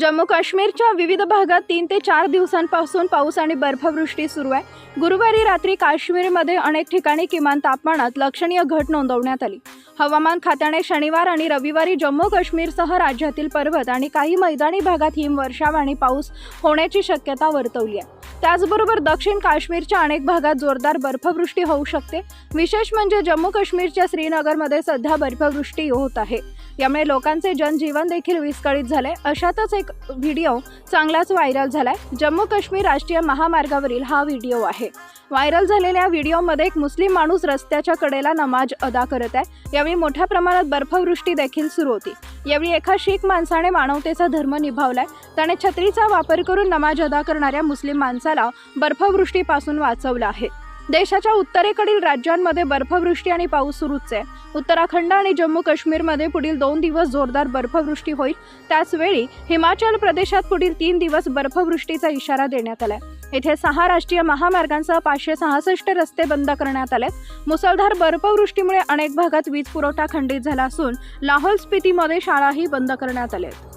जम्मू काश्मीरच्या विविध भागात तीन ते चार दिवसांपासून पाऊस आणि बर्फवृष्टी सुरू आहे. गुरुवारी रात्री काश्मीरमध्ये अनेक ठिकाणी किमान तापमानात लक्षणीय घट नोंदवण्यात आली. हवामान खात्याने शनिवार आणि रविवारी जम्मू काश्मीरसह राज्यातील पर्वत आणि काही मैदानी भागात हिमवर्षाव आणि पाऊस होण्याची शक्यता वर्तवली आहे. त्याचबरोबर दक्षिण काश्मीरच्या अनेक भागात जोरदार बर्फवृष्टी होऊ शकते. विशेष म्हणजे जम्मू काश्मीरच्या श्रीनगरमध्ये सध्या बर्फवृष्टी होत आहे. यामुळे लोकांचे जनजीवन देखील विस्कळीत झाले. अशातच एक व्हिडिओ चांगलाच व्हायरल झालाय. जम्मू काश्मीर राष्ट्रीय महामार्गावरील हा व्हिडिओ आहे. व्हायरल झालेल्या व्हिडिओमध्ये एक मुस्लिम माणूस रस्त्याच्या कडेला नमाज अदा करत आहे. यावेळी मोठ्या प्रमाणात बर्फवृष्टी देखील सुरू होती. यावेळी एका शीख माणसाने मानवतेचा धर्म निभावलाय. त्याने छत्रीचा वापर करून नमाज अदा करणाऱ्या मुस्लिम माणसाला बर्फवृष्टीपासून वाचवलं आहे. देशाच्या उत्तरेकडील राज्यांमध्ये बर्फवृष्टी आणि पाऊस सुरूच. आहे उत्तराखंड आणि जम्मू काश्मीरमध्ये पुढील दोन दिवस जोरदार बर्फवृष्टी होईल. त्याचवेळी हिमाचल प्रदेशात पुढील तीन दिवस बर्फवृष्टीचा इशारा देण्यात आलाय. येथे सहा राष्ट्रीय महामार्गांसह पाचशे सहासष्ट रस्ते बंद करण्यात आले मुसळधार बर्फवृष्टीमुळे अनेक भागात वीज पुरवठा खंडित झाला असून लाहोल स्पितीमध्ये शाळाही बंद करण्यात आल्या आहेत